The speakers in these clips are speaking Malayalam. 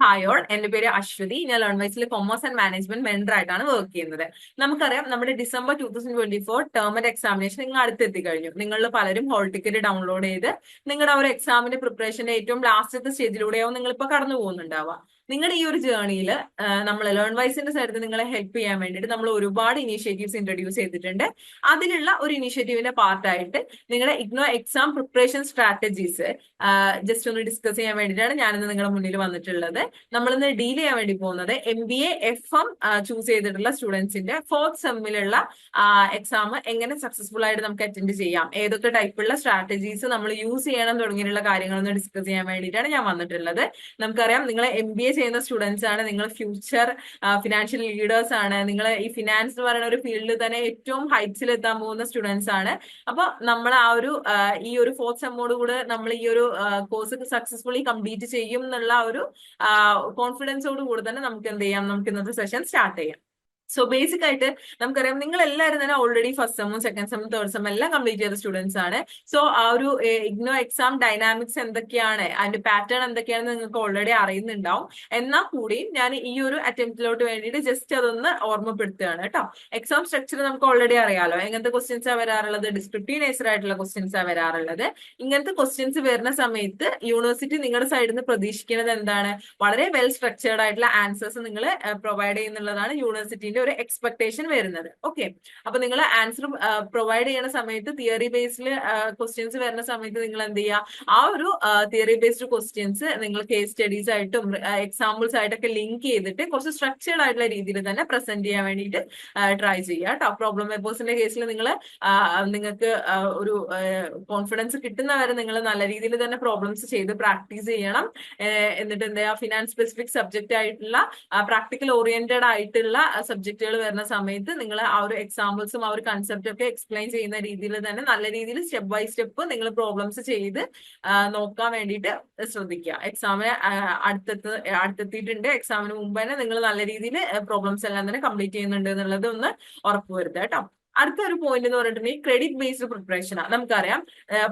ഹായ് ഓൾ എന്റെ പേര് അശ്വതി ഞാൻ ലേൺ വൈസിൽ കൊമേഴ്സ് ആൻഡ് മാനേജ്മെന്റ് മെന്റർ ആയിട്ടാണ് വർക്ക് ചെയ്യുന്നത്. നമുക്കറിയാം നമ്മുടെ December two thousand twenty four term and examination നിങ്ങൾ അടുത്തെത്തി കഴിഞ്ഞു നിങ്ങൾ പലരും ഹോൾ ടിക്കറ്റ് ഡൗൺലോഡ് ചെയ്ത് നിങ്ങളുടെ ഒരു എക്സാമിന്റെ പ്രിപ്പറേഷന്റെ ഏറ്റവും ലാസ്റ്റത്തെ സ്റ്റേജിലൂടെയാവും നിങ്ങൾ ഇപ്പൊ കടന്നു പോകുന്നുണ്ടാവുക നിങ്ങളുടെ ഈ ഒരു ജേർണിയിൽ നമ്മൾ ലേൺ വൈസിന്റെ സൈഡിൽ നിങ്ങളെ ഹെൽപ്പ് ചെയ്യാൻ വേണ്ടിയിട്ട് നമ്മൾ ഒരുപാട് ഇനീഷ്യേറ്റീവ്സ് ഇൻട്രൊഡ്യൂസ് ചെയ്തിട്ടുണ്ട്. അതിനുള്ള ഒരു ഇനീഷ്യേറ്റീവിന്റെ പാർട്ടായിട്ട് നിങ്ങളുടെ IGNOU exam preparation strategies just ഒന്ന് ഡിസ്കസ് ചെയ്യാൻ വേണ്ടിയിട്ടാണ് ഞാനിന്ന് നിങ്ങളുടെ മുന്നിൽ വന്നിട്ടുള്ളത്. നമ്മളിന്ന് ഡീൽ ചെയ്യാൻ വേണ്ടി പോകുന്നത് M B A F M choose ചെയ്തിട്ടുള്ള സ്റ്റുഡൻസിന്റെ ഫോർത്ത് സെമ്മിലുള്ള എക്സാം എങ്ങനെ സക്സസ്ഫുൾ ആയിട്ട് നമുക്ക് അറ്റൻഡ് ചെയ്യാം. ഏതൊക്കെ ടൈപ്പുള്ള സ്ട്രാറ്റജീസ് നമ്മൾ യൂസ് ചെയ്യണം തുടങ്ങിയിട്ടുള്ള കാര്യങ്ങളൊന്ന് ഡിസ്കസ് ചെയ്യാൻ വേണ്ടിയിട്ടാണ് ഞാൻ വന്നിട്ടുള്ളത്. നമുക്കറിയാം നിങ്ങളെ എം ബി എ ചെയ്യുന്ന സ്റ്റുഡൻസ് ആണ് നിങ്ങൾ ഫ്യൂച്ചർ ഫിനാൻഷ്യൽ ലീഡേഴ്സ് ആണ്. നിങ്ങൾ ഈ ഫിനാൻസ് എന്ന് പറയുന്ന ഒരു ഫീൽഡിൽ തന്നെ ഏറ്റവും ഹൈറ്റ്സിൽ എത്താൻ പോകുന്ന സ്റ്റുഡൻസ് ആണ്. അപ്പൊ നമ്മൾ ആ ഒരു ഈ ഒരു ഫോർത്ത് സെമ്മോട് കൂടെ നമ്മൾ ഈ ഒരു കോഴ്സ് സക്സസ്ഫുള്ളി കംപ്ലീറ്റ് ചെയ്യും എന്നുള്ള ഒരു കോൺഫിഡൻസോട് കൂടെ തന്നെ നമുക്ക് എന്ത് ചെയ്യാം? നമുക്ക് ഇന്നത്തെ സെഷൻ സ്റ്റാർട്ട് ചെയ്യാം. സോ ബേസിക് ആയിട്ട് നമുക്കറിയാം നിങ്ങൾ എല്ലാവരും തന്നെ ഓൾറെഡി ഫസ്റ്റ് സെമ്മും സെക്കൻഡ് സെമ്മും തേർഡ് സെമ്മും എല്ലാം കംപ്ലീറ്റ് ചെയ്ത സ്റ്റുഡൻസ് ആണ്. സോ ആ ഒരു ഇഗ്നോ എക്സാം ഡൈനാമിക്സ് എന്തൊക്കെയാണ്? അതിന്റെ പാറ്റേൺ എന്തൊക്കെയാണെന്ന് നിങ്ങൾക്ക് ഓൾറെഡി അറിയുന്നുണ്ടാവും. എന്നാൽ കൂടിയും ഞാൻ ഈ ഒരു അറ്റംപ്റ്റിലോട്ട് വേണ്ടിയിട്ട് ജസ്റ്റ് അതൊന്ന് ഓർമ്മപ്പെടുത്തുകയാണ് കേട്ടോ. എക്സാം സ്ട്രക്ചർ നമുക്ക് ഓൾറെഡി അറിയാലോ. എങ്ങനത്തെ ക്വസ്റ്റ്യൻസാ വരാറുള്ളത്? ഡിസ്ക്രിപ്റ്റീവ് നേച്ചർ ആയിട്ടുള്ള ക്വസ്റ്റ്യൻസാ വരാറുള്ളത്. ഇങ്ങനത്തെ ക്വസ്റ്റ്യൻസ് വരുന്ന സമയത്ത് യൂണിവേഴ്സിറ്റി നിങ്ങളുടെ സൈഡിൽ നിന്ന് പ്രതീക്ഷിക്കുന്നത് എന്താണ്? വളരെ വെൽ സ്ട്രക്ചേർഡ് ആയിട്ടുള്ള ആൻസേഴ്സ് നിങ്ങൾ പ്രൊവൈഡ് ചെയ്യുന്നുള്ളതാണ് യൂണിവേഴ്സിറ്റിന്റെ ഒരു എക്സ്പെക്ടേഷൻ വരുന്നത്. ഓക്കെ അപ്പൊ നിങ്ങൾ ആൻസർ പ്രൊവൈഡ് ചെയ്യുന്ന സമയത്ത് തിയറി ബേസ്ഡ് ക്വസ്റ്റ്യൻസ് വരുന്ന സമയത്ത് നിങ്ങൾ എന്ത് ചെയ്യുക ആ ഒരു തിയറി ബേസ്ഡ് ക്വസ്റ്റ്യൻസ് നിങ്ങൾ കേസ് സ്റ്റഡീസ് ആയിട്ടും എക്സാമ്പിൾസ് ആയിട്ടൊക്കെ ലിങ്ക് ചെയ്തിട്ട് കുറച്ച് സ്ട്രക്ചേർഡ് ആയിട്ടുള്ള രീതിയിൽ തന്നെ പ്രസന്റ് ചെയ്യാൻ വേണ്ടിയിട്ട് ട്രൈ ചെയ്യുക കേട്ടോ. പ്രോബ്ലം പേപ്പേഴ്സിന്റെ കേസിൽ നിങ്ങൾ നിങ്ങൾക്ക് ഒരു കോൺഫിഡൻസ് കിട്ടുന്നവരെ നിങ്ങൾ നല്ല രീതിയിൽ തന്നെ പ്രോബ്ലംസ് ചെയ്ത് പ്രാക്ടീസ് ചെയ്യണം. എന്നിട്ട് എന്താ ഫിനാൻസ് സ്പെസിഫിക് സബ്ജക്റ്റ് ആയിട്ടുള്ള പ്രാക്ടിക്കൽ ഓറിയന്റഡ് ആയിട്ടുള്ള സബ്ജക്റ്റുകൾ വരുന്ന സമയത്ത് നിങ്ങൾ ആ ഒരു എക്സാമ്പിൾസും ആ ഒരു കൺസെപ്റ്റും ഒക്കെ എക്സ്പ്ലെയിൻ ചെയ്യുന്ന രീതിയിൽ തന്നെ നല്ല രീതിയിൽ സ്റ്റെപ്പ് ബൈ സ്റ്റെപ്പ് നിങ്ങൾ പ്രോബ്ലംസ് ചെയ്ത് നോക്കാൻ വേണ്ടിയിട്ട് ശ്രദ്ധിക്കുക. എക്സാമിന് അടുത്തെത്ത് അടുത്തെത്തിയിട്ടുണ്ട്. എക്സാമിന് മുമ്പ് തന്നെ നിങ്ങൾ നല്ല രീതിയിൽ പ്രോബ്ലംസ് എല്ലാം തന്നെ കംപ്ലീറ്റ് ചെയ്യുന്നുണ്ട് എന്നുള്ളത് ഒന്ന് ഉറപ്പുവരുത്തുക കേട്ടോ. അടുത്ത ഒരു പോയിന്റ് എന്ന് പറഞ്ഞിട്ടുണ്ടെങ്കിൽ ക്രെഡിറ്റ് ബേസ്ഡ് പ്രിപ്പറേഷൻ ആണ് നമുക്കറിയാം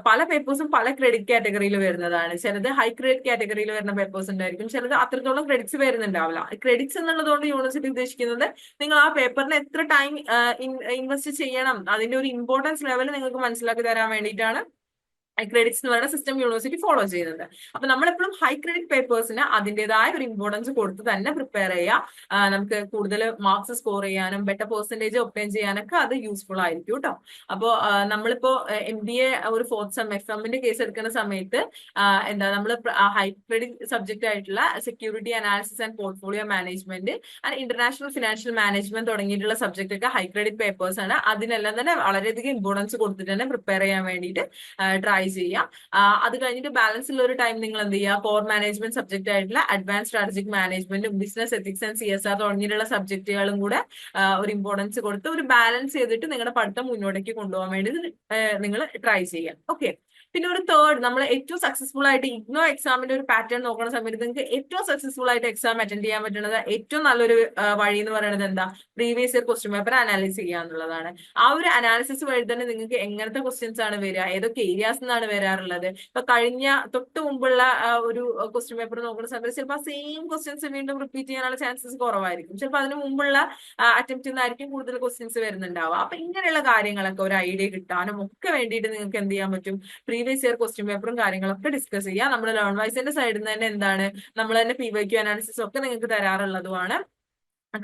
പല പേപ്പേഴ്സും പല ക്രെഡിറ്റ് കാറ്റഗറിയിൽ വരുന്നതാണ്. ചിലത് ഹൈ ക്രെഡിറ്റ് കാറ്റഗറിയിൽ വരുന്ന പേപ്പേഴ്സ് ഉണ്ടായിരിക്കും ചിലത് അത്രത്തോളം ക്രെഡിറ്റ്സ് വരുന്നുണ്ടാവില്ല. ക്രെഡിറ്റ്സ് എന്നുള്ളതുകൊണ്ട് യൂണിവേഴ്സിറ്റി ഉദ്ദേശിക്കുന്നത് നിങ്ങൾ ആ പേപ്പറിന് എത്ര ടൈം ഇൻവെസ്റ്റ് ചെയ്യണം അതിന്റെ ഒരു ഇമ്പോർട്ടൻസ് ലെവൽ നിങ്ങൾക്ക് മനസ്സിലാക്കി തരാൻ വേണ്ടിയിട്ടാണ് ക്രെഡിറ്റ്സ് എന്ന് പറയുന്ന സിസ്റ്റം യൂണിവേഴ്സിറ്റി ഫോളോ ചെയ്യുന്നുണ്ട്. അപ്പൊ നമ്മളെപ്പോഴും ഹൈ ക്രെഡിറ്റ് പേപ്പേഴ്സിന് അതിന്റെതായ ഒരു ഇമ്പോർട്ടൻസ് കൊടുത്ത് തന്നെ പ്രിപ്പയർ ചെയ്യുക. നമുക്ക് കൂടുതൽ മാർക്സ് സ്കോർ ചെയ്യാനും ബെറ്റർ പെർസെന്റേജ് ഒപ്റ്റൈൻ ചെയ്യാനൊക്കെ അത് യൂസ്ഫുൾ ആയിരിക്കും കേട്ടോ അപ്പോൾ നമ്മളിപ്പോ എം ബി എ ഒരു ഫോർത്ത് സെം എഫ് എമ്മിന്റെ കേസ് എടുക്കുന്ന സമയത്ത് എന്താ നമ്മൾ ഹൈ ക്രെഡിറ്റ് സബ്ജക്റ്റ് ആയിട്ടുള്ള security analysis and portfolio management and international financial management തുടങ്ങിയിട്ടുള്ള സബ്ജക്റ്റ് ഒക്കെ ഹൈ ക്രെഡിറ്റ് പേപ്പേഴ്സ് ആണ്. അതിനെല്ലാം തന്നെ വളരെയധികം ഇമ്പോർട്ടൻസ് കൊടുത്തിട്ട് തന്നെ പ്രിപ്പയർ ചെയ്യാൻ വേണ്ടിയിട്ട് ട്രൈ ചെയ്യാം. അത് കഴിഞ്ഞിട്ട് ബാലൻസ് ഉള്ള ഒരു ടൈം നിങ്ങൾ എന്ത് ചെയ്യുക പോർ മാനേജ്മെന്റ് സബ്ജക്റ്റ് ആയിട്ടുള്ള അഡ്വാൻസ് സ്ട്രാറ്റജിക് മാനേജ്മെന്റും business ethics and C S R തുടങ്ങിയിട്ടുള്ള സബ്ജക്റ്റുകളും കൂടെ ഒരു ഇമ്പോർട്ടൻസ് കൊടുത്ത് ഒരു ബാലൻസ് ചെയ്തിട്ട് നിങ്ങളുടെ പഠിത്തം മുന്നോട്ടേക്ക് കൊണ്ടുപോകാൻ വേണ്ടി നിങ്ങൾ ട്രൈ ചെയ്യാം. ഓക്കെ പിന്നെ ഒരു തേർഡ് നമ്മൾ ഏറ്റവും സക്സസ്ഫുൾ ആയിട്ട് ഇഗ്നോ എക്സാമിന്റെ ഒരു പാറ്റേൺ നോക്കുന്ന സമയത്ത് നിങ്ങൾക്ക് ഏറ്റവും സക്സസ്ഫുൾ ആയിട്ട് എക്സാം അറ്റൻഡ് ചെയ്യാൻ പറ്റുന്നത് ഏറ്റവും നല്ലൊരു വഴി എന്ന് പറയുന്നത് എന്താ? Previous year question paper analyse ചെയ്യുക എന്നുള്ളതാണ്. ആ ഒരു അനാലിസിസ് വഴി തന്നെ നിങ്ങൾക്ക് എങ്ങനത്തെ ക്വസ്റ്റ്യൻസ് ആണ് വരിക ഏതൊക്കെ ഏരിയാസ് നിന്നാണ് വരാറുള്ളത്? ഇപ്പൊ കഴിഞ്ഞ തൊട്ട് മുമ്പുള്ള ഒരു ക്വസ്റ്റ്യൻ പേപ്പർ നോക്കുന്ന സമയത്ത് ചിലപ്പോൾ സെയിം ക്വസ്റ്റ്യൻസ് വീണ്ടും റിപ്പീറ്റ് ചെയ്യാനുള്ള ചാൻസസ് കുറവായിരിക്കും. ചിലപ്പോൾ അതിന് മുമ്പുള്ള അറ്റംപ്റ്റിൽ നിന്നായിരിക്കും കൂടുതൽ ക്വസ്റ്റ്യൻസ് വരുന്നുണ്ടാവുക. അപ്പൊ ഇങ്ങനെയുള്ള കാര്യങ്ങളൊക്കെ ഒരു ഐഡിയ കിട്ടാനും ഒക്കെ വേണ്ടിയിട്ട് നിങ്ങൾക്ക് എന്ത് ചെയ്യാൻ പറ്റും? ഇയർ ക്വസ്റ്റ്യൻ പേപ്പറും കാര്യങ്ങളും ഒക്കെ ഡിസ്കസ് ചെയ്യാം. നമ്മുടെ ലോൺ വൈസിന്റെ സൈഡിൽ നിന്ന് തന്നെ എന്താണ്? നമ്മൾ തന്നെ പി വൈ ക്യു അനാലിസിസ് ഒക്കെ നിങ്ങൾക്ക് തരാറുള്ളതുമാണ്.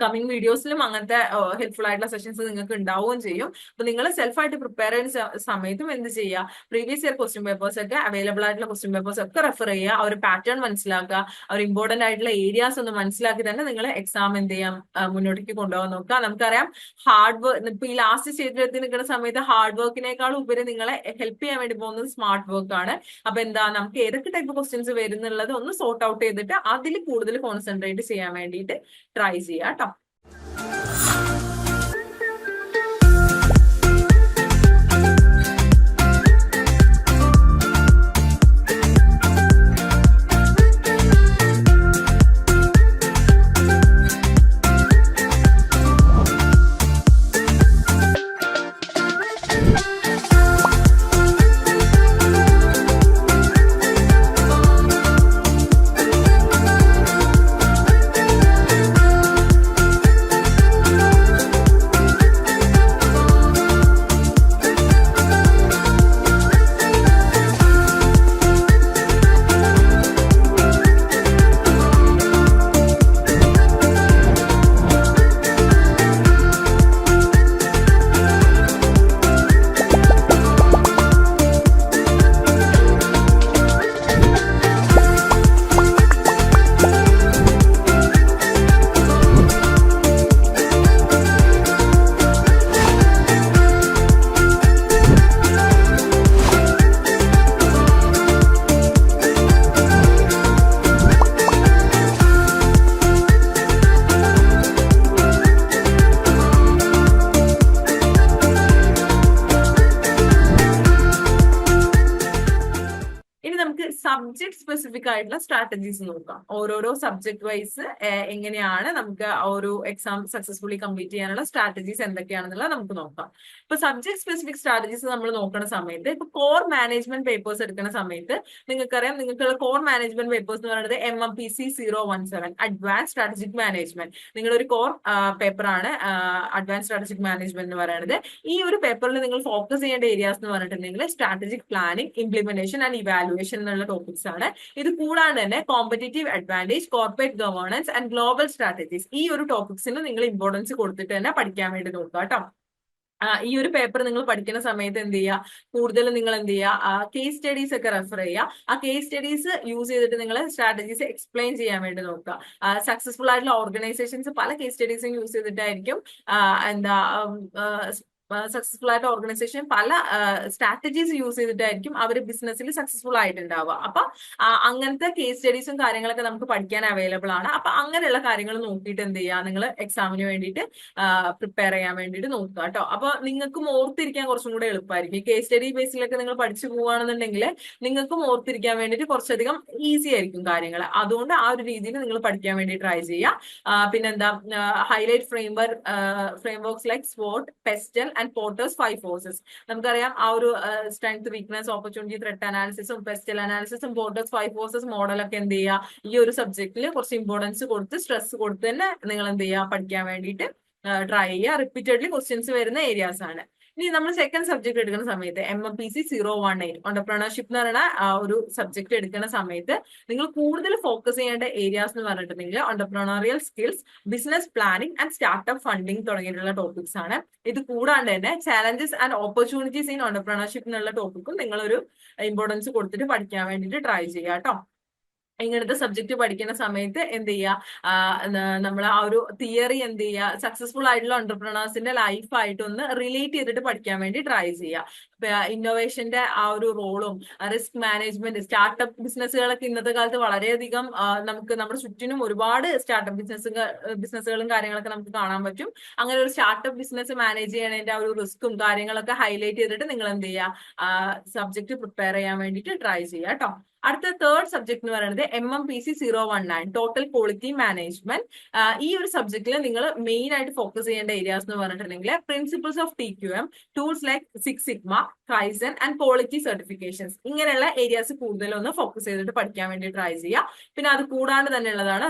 കമ്മിങ് വീഡിയോസിലും അങ്ങനത്തെ ഹെൽപ്ഫുൾ ആയിട്ടുള്ള സെഷൻസ് നിങ്ങൾക്ക് ഉണ്ടാവുകയും ചെയ്യും. അപ്പൊ നിങ്ങൾ സെൽഫായിട്ട് പ്രിപ്പയർ ചെയ്യുന്ന സമയത്തും എന്ത് ചെയ്യുക? പ്രീവിയസ് ഇയർ ക്വസ്റ്റ്യൻ പേപ്പേഴ്സ് ഒക്കെ അവൈലബിൾ ആയിട്ടുള്ള ക്വസ്റ്റ്യൻ പേപ്പേഴ്സ് ഒക്കെ റെഫർ ചെയ്യുക. ആ ഒരു പാറ്റേൺ മനസ്സിലാക്കുക. ആ ഒരു ഇമ്പോർട്ടന്റ് ആയിട്ടുള്ള ഏരിയാസ് ഒന്ന് മനസ്സിലാക്കി തന്നെ നിങ്ങൾ എക്സാം എന്ത് ചെയ്യാം? മുന്നോട്ടേക്ക് കൊണ്ടുപോകാൻ നോക്കുക. നമുക്കറിയാം ഹാർഡ് വർക്ക് ഇപ്പൊ ഈ ലാസ്റ്റ് സ്റ്റേജിൽ എത്തി നിൽക്കുന്ന സമയത്ത് ഹാർഡ് വർക്കിനേക്കാൾ ഉപരി നിങ്ങളെ ഹെൽപ്പ് ചെയ്യാൻ വേണ്ടി പോകുന്നത് സ്മാർട്ട് വർക്ക് ആണ്. അപ്പൊ എന്താ നമുക്ക് ഏതൊക്കെ ടൈപ്പ് ക്വസ്റ്റ്യൻസ് വരുന്നുള്ളത് ഒന്ന് സോർട്ട് ഔട്ട് ചെയ്തിട്ട് അതിൽ കൂടുതൽ കോൺസെൻട്രേറ്റ് ചെയ്യാൻ വേണ്ടിയിട്ട് ട്രൈ ചെയ്യുക. സ്ട്രാറ്റജീസ് നോക്കാം. ഓരോരോ സബ്ജക്ട് വൈസ് എങ്ങനെയാണ് നമുക്ക് ഒരു എക്സാം സക്സസ്ഫുള്ളി കംപ്ലീറ്റ് ചെയ്യാനുള്ള സ്ട്രാറ്റജീസ് എന്തൊക്കെയാണെന്നുള്ളത് നമുക്ക് നോക്കാം. ഇപ്പൊ സബ്ജക്ട് സ്പെസിഫിക് സ്ട്രാറ്റജീസ് നമ്മൾ നോക്കുന്ന സമയത്ത് ഇപ്പൊ കോർ മാനേജ്മെന്റ് പേപ്പേഴ്സ് എടുക്കുന്ന സമയത്ത് നിങ്ങൾക്കറിയാം നിങ്ങൾക്കുള്ള കോർ മാനേജ്മെന്റ് പേപ്പേഴ്സ് എന്ന് പറയുന്നത് M M P C zero one seven advance strategic management നിങ്ങളുടെ ഒരു കോർ പേപ്പറാണ് അഡ്വാൻസ് സ്ട്രാറ്റജിക് മാനേജ്മെന്റ് എന്ന് പറയുന്നത് ഈ ഒരു പേപ്പറിൽ നിങ്ങൾ ഫോക്കസ് ചെയ്യേണ്ട ഏരിയാസ് എന്ന് പറഞ്ഞിട്ടുണ്ടെങ്കിൽ strategic planning implementation and evaluation എന്നുള്ള ടോപ്പിക്സ് ആണ്. ഇത് കൂടാണ്ട് തന്നെ competitive advantage corporate governance and global strategies ഈ ഒരു ടോപ്പിക്സിന് നിങ്ങൾ ഇമ്പോർട്ടൻസ് കൊടുത്തിട്ട് തന്നെ പഠിക്കാൻ വേണ്ടി നോക്കുക കേട്ടോ ഈ ഒരു പേപ്പർ നിങ്ങൾ പഠിക്കുന്ന സമയത്ത് എന്ത് ചെയ്യുക? കൂടുതൽ നിങ്ങൾ എന്ത് ചെയ്യുക? കേസ് സ്റ്റഡീസ് ഒക്കെ റെഫർ ചെയ്യുക. ആ കേസ് സ്റ്റഡീസ് യൂസ് ചെയ്തിട്ട് നിങ്ങൾ സ്ട്രാറ്റജീസ് എക്സ്പ്ലെയിൻ ചെയ്യാൻ വേണ്ടി നോക്കുക. സക്സസ്ഫുൾ ആയിട്ടുള്ള ഓർഗനൈസേഷൻസ് പല കേസ് സ്റ്റഡീസും യൂസ് ചെയ്തിട്ടായിരിക്കും എന്താ സക്സസ്ഫുൾ ആയിട്ട് ഓർഗനൈസേഷൻ പല സ്ട്രാറ്റജീസ് യൂസ് ചെയ്തിട്ടായിരിക്കും അവർ ബിസിനസ്സിൽ സക്സസ്ഫുൾ ആയിട്ടുണ്ടാവുക. അപ്പൊ അങ്ങനത്തെ കേസ് സ്റ്റഡീസും കാര്യങ്ങളൊക്കെ നമുക്ക് പഠിക്കാൻ അവൈലബിൾ ആണ്. അപ്പൊ അങ്ങനെയുള്ള കാര്യങ്ങൾ നോക്കിയിട്ട് എന്ത് ചെയ്യുക? നിങ്ങൾ എക്സാമിന് വേണ്ടിയിട്ട് പ്രിപ്പയർ ചെയ്യാൻ വേണ്ടിയിട്ട് നോക്കുക കേട്ടോ അപ്പൊ നിങ്ങൾക്കും ഓർത്തിരിക്കാൻ കുറച്ചും കൂടെ എളുപ്പമായിരിക്കും. കേസ് സ്റ്റഡി ബേസിലൊക്കെ നിങ്ങൾ പഠിച്ചു പോവുകയാണെന്നുണ്ടെങ്കിൽ നിങ്ങൾക്കും ഓർത്തിരിക്കാൻ വേണ്ടിയിട്ട് കുറച്ചധികം ഈസി ആയിരിക്കും കാര്യങ്ങൾ അതുകൊണ്ട് ആ ഒരു രീതിയിൽ നിങ്ങൾ പഠിക്കാൻ വേണ്ടി ട്രൈ ചെയ്യുക. പിന്നെന്താ highlight framework frameworks like SWOT PESTEL and Porter's five forces നമുക്കറിയാം ആ ഒരു സ്ട്രെങ്ത് വീക്ക്നെസ് ഓപ്പർച്യൂണിറ്റി ത്രെഡ് അനാലിസിസും പെസ്റ്റൽ അനാലിസിസും പോർട്ടേഴ്സ് ഫൈവ് ഫോഴ്സസ് മോഡലൊക്കെ എന്ത് ചെയ്യുക ഈ ഒരു സബ്ജക്റ്റിൽ കുറച്ച് ഇമ്പോർട്ടൻസ് കൊടുത്ത് സ്ട്രെസ് കൊടുത്ത് തന്നെ നിങ്ങൾ എന്ത് ചെയ്യുക പഠിക്കാൻ വേണ്ടിയിട്ട് ട്രൈ ചെയ്യുക റിപ്പീറ്റഡ്ലി ക്വസ്റ്റ്യൻസ് വരുന്ന ഏരിയാസ് ആണ്. ഇനി നമ്മൾ സെക്കൻഡ് സബ്ജക്ട് എടുക്കുന്ന സമയത്ത് M M P C zero one eight entrepreneurship എന്ന് പറയുന്ന ഒരു സബ്ജക്ട് എടുക്കുന്ന സമയത്ത് നിങ്ങൾ കൂടുതൽ ഫോക്കസ് ചെയ്യേണ്ട ഏരിയാസ് എന്ന് പറഞ്ഞിട്ടുണ്ടെങ്കിൽ entrepreneurial skills business planning and startup funding തുടങ്ങിയിട്ടുള്ള ടോപ്പിക്സ് ആണ്. ഇത് കൂടാണ്ട് തന്നെ challenges and opportunities in entrepreneurship എന്നുള്ള ടോപ്പിക്കും നിങ്ങളൊരു ഇമ്പോർട്ടൻസ് കൊടുത്തിട്ട് പഠിക്കാൻ വേണ്ടിയിട്ട് ട്രൈ ചെയ്യാം കേട്ടോ ഇങ്ങനത്തെ സബ്ജക്ട് പഠിക്കുന്ന സമയത്ത് എന്ത് ചെയ്യുക നമ്മൾ ആ ഒരു തിയറി എന്ത് ചെയ്യുക സക്സസ്ഫുൾ ആയിട്ടുള്ള എന്റർപ്രണേഴ്സിന്റെ ലൈഫായിട്ടൊന്ന് റിലേറ്റ് ചെയ്തിട്ട് പഠിക്കാൻ വേണ്ടി ട്രൈ ചെയ്യുക ഇന്നോവേഷന്റെ ആ ഒരു റോളും റിസ്ക് മാനേജ്മെന്റ് സ്റ്റാർട്ടപ്പ് ബിസിനസ്സുകളൊക്കെ ഇന്നത്തെ കാലത്ത് വളരെയധികം നമുക്ക് നമ്മുടെ ചുറ്റിനും ഒരുപാട് സ്റ്റാർട്ടപ്പ് ബിസിനസ് ബിസിനസ്സുകളും കാര്യങ്ങളൊക്കെ നമുക്ക് കാണാൻ പറ്റും. അങ്ങനെ ഒരു സ്റ്റാർട്ടപ്പ് ബിസിനസ് മാനേജ് ചെയ്യണതിന്റെ ആ ഒരു റിസ്ക്കും കാര്യങ്ങളൊക്കെ ഹൈലൈറ്റ് ചെയ്തിട്ട് നിങ്ങൾ എന്ത് ചെയ്യുക സബ്ജക്ട് പ്രിപ്പയർ ചെയ്യാൻ വേണ്ടിയിട്ട് ട്രൈ ചെയ്യുക കേട്ടോ അടുത്ത തേർഡ് സബ്ജക്ട് എന്ന് പറയുന്നത് M M P C zero one nine total quality management ഈ ഒരു സബ്ജക്റ്റിൽ നിങ്ങൾ മെയിൻ ആയിട്ട് ഫോക്കസ് ചെയ്യേണ്ട ഏരിയാസ് എന്ന് പറഞ്ഞിട്ടുണ്ടെങ്കിൽ principles of T Q M tools like six sigma kaizen and quality certifications ഇങ്ങനെയുള്ള ഏരിയാസ് കൂടുതലൊന്ന് ഫോക്കസ് ചെയ്തിട്ട് പഠിക്കാൻ വേണ്ടി ട്രൈ ചെയ്യുക. പിന്നെ അത് കൂടാണ്ട് തന്നെ ഉള്ളതാണ്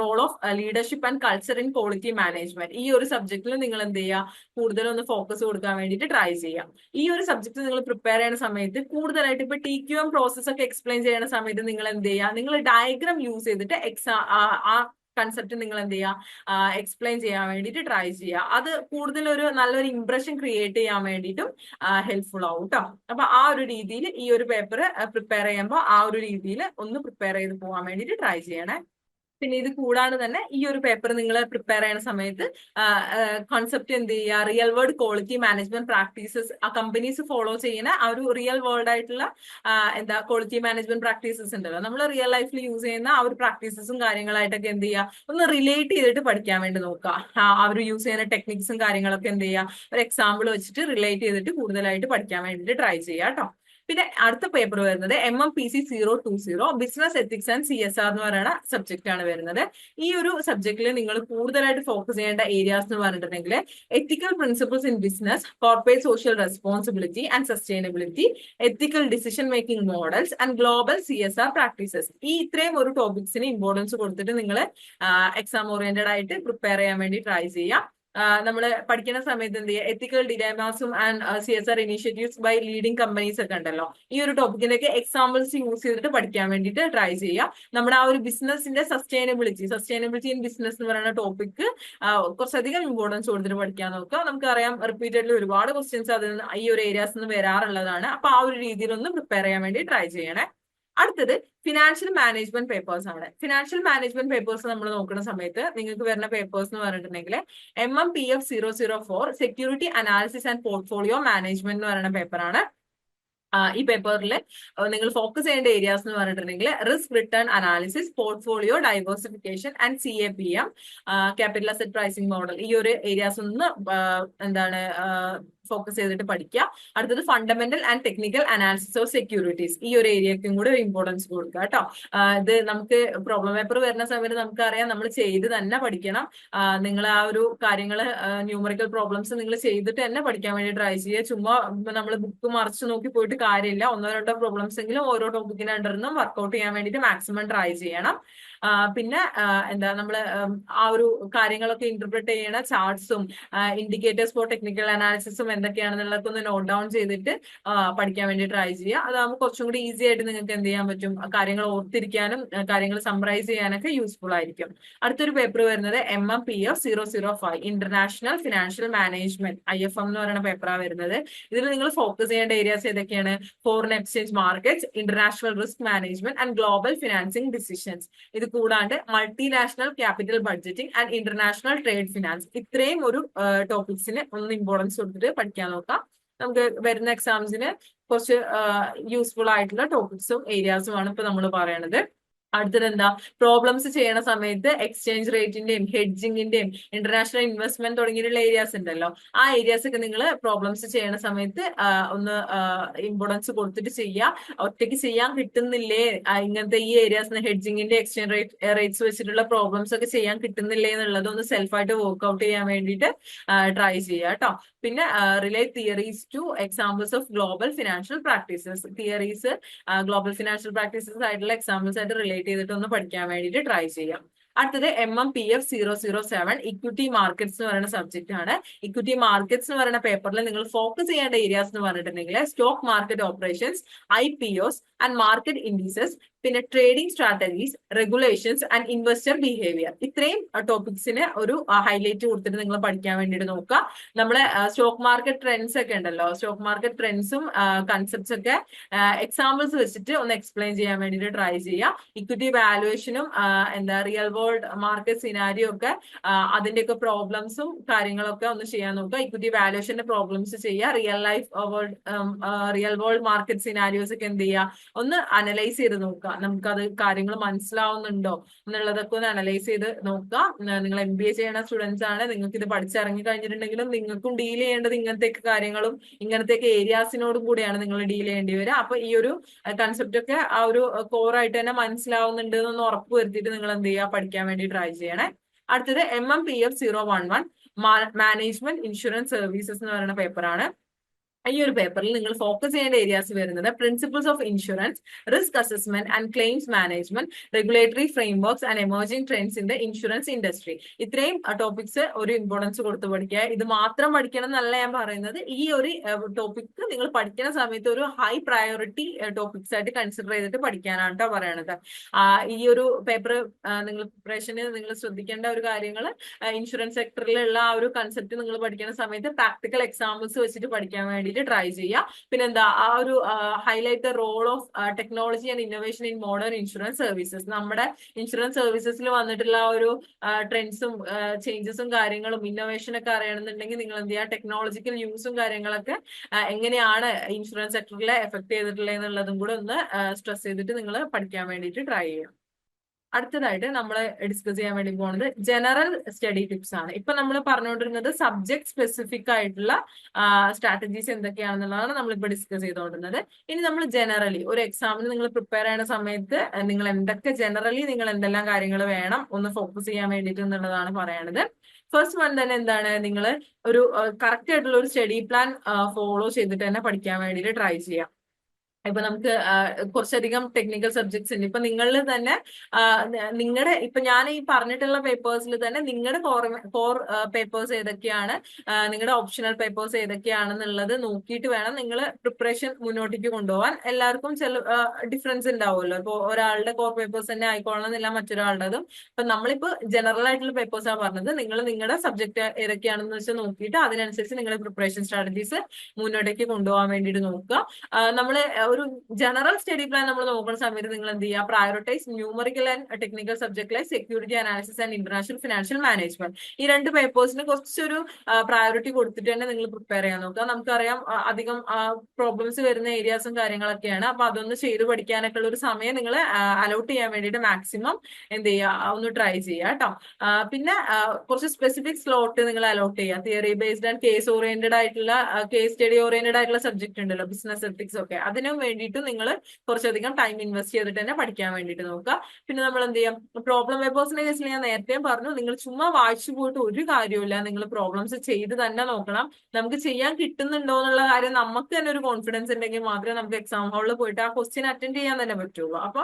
role of leadership and culture in quality management ഈ ഒരു സബ്ജക്റ്റിൽ നിങ്ങൾ എന്ത് ചെയ്യുക? കൂടുതലൊന്ന് ഫോക്കസ് കൊടുക്കാൻ വേണ്ടിയിട്ട് ട്രൈ ചെയ്യാം ഈ ഒരു സബ്ജക്ട് നിങ്ങൾ പ്രിപ്പയർ ചെയ്യുന്ന സമയത്ത് കൂടുതലായിട്ട് ഇപ്പൊ ടി ക്യു എം പ്രോസസ് ഒക്കെ എക്സ്പ്ലെയിൻ ചെയ്യുന്ന സമയത്ത് നിങ്ങൾ എന്ത് ചെയ്യുക? നിങ്ങൾ ഡയഗ്രാം യൂസ് ചെയ്തിട്ട് എക്സാം കൺസെപ്റ്റ് നിങ്ങൾ എന്ത് ചെയ്യുക എക്സ്പ്ലെയിൻ ചെയ്യാൻ വേണ്ടിയിട്ട് ട്രൈ ചെയ്യുക അത് കൂടുതൽ ഒരു നല്ലൊരു ഇംപ്രഷൻ ക്രിയേറ്റ് ചെയ്യാൻ വേണ്ടിയിട്ടും ഹെൽപ്ഫുൾ ആവും കേട്ടോ അപ്പൊ ആ ഒരു രീതിയിൽ ഈ ഒരു പേപ്പർ പ്രിപ്പയർ ചെയ്യുമ്പോൾ ആ ഒരു രീതിയിൽ ഒന്ന് പ്രിപ്പയർ ചെയ്ത് പോകാൻ വേണ്ടിയിട്ട് ട്രൈ ചെയ്യണേ. പിന്നെ ഇത് കൂടാതെ തന്നെ ഈ ഒരു പേപ്പർ നിങ്ങൾ പ്രിപ്പയർ ചെയ്യുന്ന സമയത്ത് കോൺസെപ്റ്റ് എന്ത് ചെയ്യുക? Real world quality management practices ആ കമ്പനീസ് ഫോളോ ചെയ്യുന്ന ആ ഒരു റിയൽ വേൾഡ് ആയിട്ടുള്ള എന്താ ക്വാളിറ്റി മാനേജ്മെന്റ് പ്രാക്ടീസസ് ഉണ്ടല്ലോ. നമ്മൾ റിയൽ ലൈഫിൽ യൂസ് ചെയ്യുന്ന ആ ഒരു പ്രാക്ടീസസും കാര്യങ്ങളായിട്ടൊക്കെ എന്ത് ചെയ്യുക? ഒന്ന് റിലേറ്റ് ചെയ്തിട്ട് പഠിക്കാൻ വേണ്ടി നോക്കുക. അവർ യൂസ് ചെയ്യുന്ന ടെക്നിക്സും കാര്യങ്ങളൊക്കെ എന്ത് ചെയ്യുക? ഒരു എക്സാമ്പിൾ വെച്ചിട്ട് റിലേറ്റ് ചെയ്തിട്ട് കൂടുതലായിട്ട് പഠിക്കാൻ വേണ്ടിയിട്ട് ട്രൈ ചെയ്യുക കേട്ടോ. പിന്നെ അടുത്ത പേപ്പർ വരുന്നത് M M P C zero two zero business ethics and C S R എന്ന് പറയുന്ന സബ്ജക്റ്റ് ആണ് വരുന്നത്. ഈ ഒരു സബ്ജക്റ്റിൽ നിങ്ങൾ കൂടുതലായിട്ട് ഫോക്കസ് ചെയ്യേണ്ട ഏരിയാസ് എന്ന് പറഞ്ഞിട്ടുണ്ടെങ്കിൽ ethical principles in business corporate social responsibility and sustainability ethical decision making models and global C S R practices ഈ ഇത്രയും ഒരു ടോപ്പിക്സിന് ഇമ്പോർട്ടൻസ് കൊടുത്തിട്ട് നിങ്ങൾ എക്സാം ഓറിയന്റഡ് ആയിട്ട് പ്രിപ്പയർ ചെയ്യാൻ വേണ്ടി ട്രൈ ചെയ്യാം. നമ്മൾ പഠിക്കുന്ന സമയത്ത് എന്ത് ചെയ്യുക ethical ഡിലമാസും and C S R initiatives by leading companies ഒക്കെ ഉണ്ടല്ലോ. ഈ ഒരു ടോപ്പിക്കിനൊക്കെ എക്സാമ്പിൾസ് യൂസ് ചെയ്തിട്ട് പഠിക്കാൻ വേണ്ടിയിട്ട് ട്രൈ ചെയ്യുക നമ്മുടെ ആ ഒരു ബിസിനസിന്റെ സസ്റ്റൈനബിലിറ്റി സസ്റ്റൈനബിലിറ്റി ഇൻ ബിസിനസ് എന്ന് പറയുന്ന ടോപ്പിക്ക് കുറച്ചധികം ഇമ്പോർട്ടൻസ് കൊടുത്തിട്ട് പഠിക്കാൻ നോക്കുക. നമുക്കറിയാം റിപ്പീറ്റഡ്ലി ഒരുപാട് ക്വസ്റ്റ്യൻസ് അതിൽ ഈ ഒരു ഏരിയാസ് നിന്ന് വരാറുള്ളതാണ്. അപ്പൊ ആ ഒരു രീതിയിലൊന്ന് പ്രിപ്പയർ ചെയ്യാൻ വേണ്ടി ട്രൈ ചെയ്യണേ. അടുത്തത് ഫിനാൻഷ്യൽ മാനേജ്മെന്റ് പേപ്പേഴ്സ് ആണ്. ഫിനാൻഷ്യൽ മാനേജ്മെന്റ് പേപ്പേഴ്സ് നമ്മൾ നോക്കുന്ന സമയത്ത് നിങ്ങൾക്ക് വരുന്ന പേപ്പേഴ്സ് എന്ന് പറഞ്ഞിട്ടുണ്ടെങ്കിൽ M M P F zero zero four security analysis and portfolio management എന്ന് പറയുന്ന പേപ്പറാണ് ഈ പേപ്പറിൽ നിങ്ങൾ ഫോക്കസ് ചെയ്യേണ്ട ഏരിയാസ് എന്ന് പറഞ്ഞിട്ടുണ്ടെങ്കിൽ risk return analysis portfolio diversification and C A P M capital asset pricing model ഈ ഒരു ഏരിയാസ് ഒന്ന് എന്താണ് ഫോക്കസ് ചെയ്തിട്ട് പഠിക്കുക അടുത്തത് fundamental and technical analysis of securities ഈ ഒരു ഏരിയക്കും കൂടെ ഒരു ഇമ്പോർട്ടൻസ് കൊടുക്കുക കേട്ടോ ഇത് നമുക്ക് പ്രോബ്ലം പേപ്പർ വരുന്ന സമയത്ത് നമുക്കറിയാം നമ്മൾ ചെയ്ത് തന്നെ പഠിക്കണം. നിങ്ങൾ ആ ഒരു കാര്യങ്ങൾ ന്യൂമറിക്കൽ പ്രോബ്ലംസ് നിങ്ങൾ ചെയ്തിട്ട് തന്നെ പഠിക്കാൻ വേണ്ടി ട്രൈ ചെയ്യുക. ചുമ്മാ നമ്മൾ ബുക്ക് മറിച്ച് നോക്കി പോയിട്ട് കാര്യമില്ല. ഒന്നോ രണ്ടോ പ്രോബ്ലംസ് എങ്കിലും ഓരോ ടോപ്പിക്കിന് അണ്ടർന്നും വർക്ക്ഔട്ട് ചെയ്യാൻ വേണ്ടിയിട്ട് മാക്സിമം ട്രൈ ചെയ്യണം. പിന്നെ എന്താ നമ്മൾ ആ ഒരു കാര്യങ്ങളൊക്കെ ഇന്റർപ്രിറ്റ് ചെയ്യണ ചാർട്ട്സും ഇൻഡിക്കേറ്റേഴ്സ് ഫോർ ടെക്നിക്കൽ അനാലിസിസും എന്തൊക്കെയാണെന്നുള്ളതൊക്കെ ഒന്ന് നോട്ട് ഡൗൺ ചെയ്തിട്ട് പഠിക്കാൻ വേണ്ടി ട്രൈ ചെയ്യുക. അതാകുമ്പോൾ കുറച്ചും കൂടി ഈസി ആയിട്ട് നിങ്ങൾക്ക് എന്ത് ചെയ്യാൻ പറ്റും? കാര്യങ്ങൾ ഓർത്തിരിക്കാനും കാര്യങ്ങൾ സംറൈസ് ചെയ്യാനൊക്കെ യൂസ്ഫുൾ ആയിരിക്കും. അടുത്തൊരു പേപ്പർ വരുന്നത് M M P F zero zero five international financial management I F M എന്ന് പറയുന്ന പേപ്പറാണ് വരുന്നത്. ഇതിൽ നിങ്ങൾ ഫോക്കസ് ചെയ്യേണ്ട ഏരിയാസ് ഏതൊക്കെയാണ്? Foreign exchange markets international risk management and global financing decisions ഇത് കൂടാണ്ട് multinational capital budgeting and international trade finance ഇത്രയും ഒരു ടോപ്പിക്സിന് ഒന്ന് ഇമ്പോർട്ടൻസ് കൊടുത്തിട്ട് പഠിക്കാൻ നോക്കാം. നമുക്ക് വരുന്ന എക്സാംസിന് കുറച്ച് യൂസ്ഫുൾ ആയിട്ടുള്ള ടോപ്പിക്സും ഏരിയാസും ആണ് ഇപ്പൊ നമ്മൾ പറയണത്. അടുത്തത് എന്താ പ്രോബ്ലംസ് ചെയ്യണ സമയത്ത് എക്സ്ചേഞ്ച് റേറ്റിന്റെയും ഹെഡ്ജിങ്ങിന്റെയും ഇന്റർനാഷണൽ ഇൻവെസ്റ്റ്മെന്റ് തുടങ്ങിയിട്ടുള്ള ഏരിയാസ് ഉണ്ടല്ലോ. ആ ഏരിയാസ് ഒക്കെ നിങ്ങൾ പ്രോബ്ലംസ് ചെയ്യണ സമയത്ത് ഒന്ന് ഇമ്പോർട്ടൻസ് കൊടുത്തിട്ട് ചെയ്യുക ഒറ്റയ്ക്ക് ചെയ്യാൻ കിട്ടുന്നില്ലേ? ഇങ്ങനത്തെ ഈ ഏരിയാസ് ഹെഡ്ജിങ്ങിന്റെ എക്സ്ചേഞ്ച് റേറ്റ് റേറ്റ്സ് വെച്ചിട്ടുള്ള പ്രോബ്ലംസ് ഒക്കെ ചെയ്യാൻ കിട്ടുന്നില്ലേ എന്നുള്ളത് ഒന്ന് സെൽഫായിട്ട് വർക്ക്ഔട്ട് ചെയ്യാൻ വേണ്ടിയിട്ട് ട്രൈ ചെയ്യുക കേട്ടോ പിന്നെ relate theories to examples of global financial practices theories global financial practices ആയിട്ടുള്ള എക്സാമ്പിൾസ് ആയിട്ട് റിലേറ്റ് ചെയ്തിട്ട് ഒന്ന് പഠിക്കാൻ വേണ്ടിയിട്ട് ട്രൈ ചെയ്യാം. അടുത്തത് M M P F zero zero seven equity markets എന്ന് പറയുന്ന സബ്ജക്റ്റ് ആണ്. ഇക്വിറ്റി മാർക്കറ്റ്സ് എന്ന് പറയുന്ന പേപ്പറിൽ നിങ്ങൾ ഫോക്കസ് ചെയ്യേണ്ട ഏരിയാസ് എന്ന് പറഞ്ഞിട്ടുണ്ടെങ്കിൽ stock market operations I P Os and market indices പിന്നെ trading strategies regulations and investor behaviour ഇത്രയും ടോപ്പിക്സിന് ഒരു ഹൈലൈറ്റ് കൊടുത്തിട്ട് നിങ്ങൾ പഠിക്കാൻ വേണ്ടിയിട്ട് നോക്കുക. നമ്മളെ സ്റ്റോക്ക് മാർക്കറ്റ് ട്രെൻഡ്സ് ഒക്കെ ഉണ്ടല്ലോ. സ്റ്റോക്ക് മാർക്കറ്റ് ട്രെൻഡ്സും കൺസെപ്റ്റ്സ് ഒക്കെ എക്സാമ്പിൾസ് വെച്ചിട്ട് ഒന്ന് എക്സ്പ്ലെയിൻ ചെയ്യാൻ വേണ്ടിയിട്ട് ട്രൈ ചെയ്യുക ഇക്വിറ്റി വാലുവേഷനും എന്താ റിയൽ വേൾഡ് മാർക്കറ്റ് സിനാരിയോ ഒക്കെ അതിന്റെയൊക്കെ പ്രോബ്ലംസും കാര്യങ്ങളൊക്കെ ഒന്ന് ചെയ്യാൻ നോക്കുക. ഇക്വിറ്റി വാലുവേഷന്റെ പ്രോബ്ലംസ് ചെയ്യുക. Real life world real world market scenarios ഒക്കെ എന്ത് ചെയ്യുക? ഒന്ന് അനലൈസ് ചെയ്ത് നോക്കുക. നമുക്കത് കാര്യങ്ങൾ മനസ്സിലാവുന്നുണ്ടോ എന്നുള്ളതൊക്കെ ഒന്ന് അനലൈസ് ചെയ്ത് നോക്കുക. നിങ്ങൾ എം ബി എ ചെയ്യണ സ്റ്റുഡൻസ് ആണ്. നിങ്ങൾക്ക് ഇത് പഠിച്ചിറങ്ങി കഴിഞ്ഞിട്ടുണ്ടെങ്കിലും നിങ്ങൾക്കും ഡീൽ ചെയ്യേണ്ടത് ഇങ്ങനത്തെ കാര്യങ്ങളും ഇങ്ങനത്തെ ഏരിയാസിനോടും കൂടിയാണ് നിങ്ങൾ ഡീൽ ചെയ്യേണ്ടി വരിക. അപ്പൊ ഈ ഒരു കൺസെപ്റ്റ് ഒക്കെ ആ ഒരു കോറായിട്ട് തന്നെ മനസ്സിലാവുന്നുണ്ട് എന്നൊന്ന് ഉറപ്പ് വരുത്തിയിട്ട് നിങ്ങൾ എന്ത് ചെയ്യുക? പഠിക്കാൻ വേണ്ടി ട്രൈ ചെയ്യണേ. അടുത്തത് M M P F zero one one management insurance services എന്ന് പറയുന്ന പേപ്പറാണ് ഈ ഒരു പേപ്പറിൽ നിങ്ങൾ ഫോക്കസ് ചെയ്യേണ്ട ഏരിയാസ് വരുന്നത് principles of insurance risk assessment and claims management regulatory frameworks and emerging trends in the insurance industry ഇത്രയും ടോപ്പിക്സ് ഒരു ഇമ്പോർട്ടൻസ് കൊടുത്ത് പഠിക്കുക. ഇത് മാത്രം പഠിക്കണം എന്നല്ല ഞാൻ പറയുന്നത്. ഈ ഒരു ടോപ്പിക് നിങ്ങൾ പഠിക്കുന്ന സമയത്ത് ഒരു ഹൈ പ്രയോറിറ്റി ടോപ്പിക്സ് ആയിട്ട് കൺസിഡർ ചെയ്തിട്ട് പഠിക്കാനാണ് കേട്ടോ പറയണത്. ഈ ഒരു പേപ്പർ നിങ്ങൾ പ്രിപ്പറേഷന് നിങ്ങൾ ശ്രദ്ധിക്കേണ്ട ഒരു കാര്യങ്ങൾ ഇൻഷുറൻസ് സെക്ടറിലുള്ള ആ ഒരു കൺസെപ്റ്റ് നിങ്ങൾ പഠിക്കുന്ന സമയത്ത് പ്രാക്ടിക്കൽ എക്സാമ്പിൾസ് വെച്ചിട്ട് പഠിക്കാൻ വേണ്ടി വേണ്ടിയിട്ട് ട്രൈ ചെയ്യുക പിന്നെന്താ ആ ഒരു highlight the role of technology and innovation in modern insurance services നമ്മുടെ ഇൻഷുറൻസ് സർവീസസിൽ വന്നിട്ടുള്ള ആ ഒരു ട്രെൻഡ്സും ചേഞ്ചസും കാര്യങ്ങളും ഇന്നോവേഷൻ ഒക്കെ അറിയണമെന്നുണ്ടെങ്കിൽ നിങ്ങൾ എന്ത് ചെയ്യുക ടെക്നോളജിക്കൽ യൂസും കാര്യങ്ങളൊക്കെ എങ്ങനെയാണ് ഇൻഷുറൻസ് സെക്ടറിലെ എഫക്ട് ചെയ്തിട്ടുള്ളത് എന്നുള്ളതും കൂടെ ഒന്ന് സ്ട്രെസ് ചെയ്തിട്ട് നിങ്ങൾ പഠിക്കാൻ വേണ്ടിയിട്ട് ട്രൈ ചെയ്യാം. അടുത്തതായിട്ട് നമ്മൾ ഡിസ്കസ് ചെയ്യാൻ വേണ്ടി പോകുന്നത് ജനറൽ സ്റ്റഡി ടിപ്സ് ആണ്. ഇപ്പൊ നമ്മൾ പറഞ്ഞുകൊണ്ടിരുന്നത് സബ്ജക്ട് സ്പെസിഫിക് ആയിട്ടുള്ള സ്ട്രാറ്റജീസ് എന്തൊക്കെയാണെന്നുള്ളതാണ് നമ്മൾ ഇപ്പൊ ഡിസ്കസ് ചെയ്തുകൊണ്ടിരുന്നത്. ഇനി നമ്മൾ ജനറലി ഒരു എക്സാമിന് നിങ്ങൾ പ്രിപ്പയർ ചെയ്യുന്ന സമയത്ത് നിങ്ങൾ എന്തൊക്കെ ജനറലി നിങ്ങൾ എന്തെല്ലാം കാര്യങ്ങൾ വേണം ഒന്ന് ഫോക്കസ് ചെയ്യാൻ വേണ്ടിയിട്ട് എന്നുള്ളതാണ് പറയണത്. ഫസ്റ്റ് വൺ തന്നെ എന്താണ്? നിങ്ങൾ ഒരു കറക്റ്റ് ആയിട്ടുള്ള ഒരു സ്റ്റഡി പ്ലാൻ ഫോളോ ചെയ്തിട്ട് തന്നെ പഠിക്കാൻ വേണ്ടിയിട്ട് ട്രൈ ചെയ്യാം. ഇപ്പൊ നമുക്ക് കുറച്ചധികം ടെക്നിക്കൽ സബ്ജക്ട്സ് ഉണ്ട്. ഇപ്പൊ നിങ്ങളിൽ തന്നെ നിങ്ങളുടെ ഇപ്പൊ ഞാൻ ഈ പറഞ്ഞിട്ടുള്ള പേപ്പേഴ്സിൽ തന്നെ നിങ്ങളുടെ കോർ കോർ പേപ്പേഴ്സ് ഏതൊക്കെയാണ് നിങ്ങളുടെ ഓപ്ഷണൽ പേപ്പേഴ്സ് ഏതൊക്കെയാണെന്നുള്ളത് നോക്കിയിട്ട് വേണം നിങ്ങൾ പ്രിപ്പറേഷൻ മുന്നോട്ടേക്ക് കൊണ്ടുപോകാൻ എല്ലാവർക്കും ചില ഡിഫറൻസ് ഉണ്ടാവുമല്ലോ. ഇപ്പൊ ഒരാളുടെ കോർ പേപ്പേഴ്സ് തന്നെ ആയിക്കോളണമെന്നില്ല മറ്റൊരാളുടേതും. ഇപ്പൊ നമ്മളിപ്പോ ജനറൽ ആയിട്ടുള്ള പേപ്പേഴ്സാണ് പറഞ്ഞത്. നിങ്ങൾ നിങ്ങളുടെ സബ്ജക്ട് ഏതൊക്കെയാണെന്ന് വെച്ചാൽ നോക്കിയിട്ട് അതിനനുസരിച്ച് നിങ്ങളുടെ പ്രിപ്പറേഷൻ സ്ട്രാറ്റജീസ് മുന്നോട്ടേക്ക് കൊണ്ടുപോകാൻ വേണ്ടിയിട്ട് നോക്കുക. നമ്മൾ ഒരു ജനറൽ സ്റ്റഡി പ്ലാൻ നമ്മൾ നോക്കുന്ന സമയത്ത് നിങ്ങൾ എന്ത് ചെയ്യുക? Prioritise numerical and technical subject like security analysis and international financial management ഈ രണ്ട് പേപ്പേഴ്സിന് കുറച്ചൊരു പ്രയോറിറ്റി കൊടുത്തിട്ട് തന്നെ നിങ്ങൾ പ്രിപ്പയർ ചെയ്യാൻ നോക്കുക. നമുക്കറിയാം അധികം പ്രോബ്ലംസ് വരുന്ന ഏരിയാസും കാര്യങ്ങളൊക്കെയാണ്. അപ്പൊ അതൊന്ന് ചെയ്ത് പഠിക്കാനൊക്കെ ഉള്ള ഒരു സമയം നിങ്ങൾ അലോട്ട് ചെയ്യാൻ വേണ്ടിയിട്ട് മാക്സിമം എന്ത് ചെയ്യുക? ഒന്ന് ട്രൈ ചെയ്യുക കേട്ടോ പിന്നെ കുറച്ച് സ്പെസിഫിക് സ്ലോട്ട് നിങ്ങൾ അലോട്ട് ചെയ്യുക. Theory based and case oriented ആയിട്ടുള്ള കേസ് സ്റ്റഡി ഓറിയന്റഡ് ആയിട്ടുള്ള സബ്ജക്ട് ഉണ്ടല്ലോ. ബിസിനസ് എത്തിക്സ് ഒക്കെ. അതിനും വേണ്ടിയിട്ട് നിങ്ങൾ കുറച്ചധികം ടൈം ഇൻവെസ്റ്റ് ചെയ്തിട്ട് തന്നെ പഠിക്കാൻ വേണ്ടിയിട്ട് നോക്കുക. പിന്നെ നമ്മൾ എന്ത് ചെയ്യാം പ്രോബ്ലം പേപ്പേഴ്സിന്റെ കേസിൽ ഞാൻ നേരത്തെ പറഞ്ഞു. നിങ്ങൾ ചുമ്മാ വായിച്ചു പോയിട്ട് ഒരു കാര്യമില്ല നിങ്ങൾ പ്രോബ്ലംസ് ചെയ്ത് തന്നെ നോക്കണം. നമുക്ക് ചെയ്യാൻ കിട്ടുന്നുണ്ടോ എന്നുള്ള കാര്യം നമുക്ക് തന്നെ ഒരു കോൺഫിഡൻസ് ഉണ്ടെങ്കിൽ മാത്രമേ നമുക്ക് എക്സാം ഹാളിൽ പോയിട്ട് ആ ക്വസ്റ്റ്യൻ അറ്റൻഡ് ചെയ്യാൻ തന്നെ പറ്റുള്ളൂ. അപ്പൊ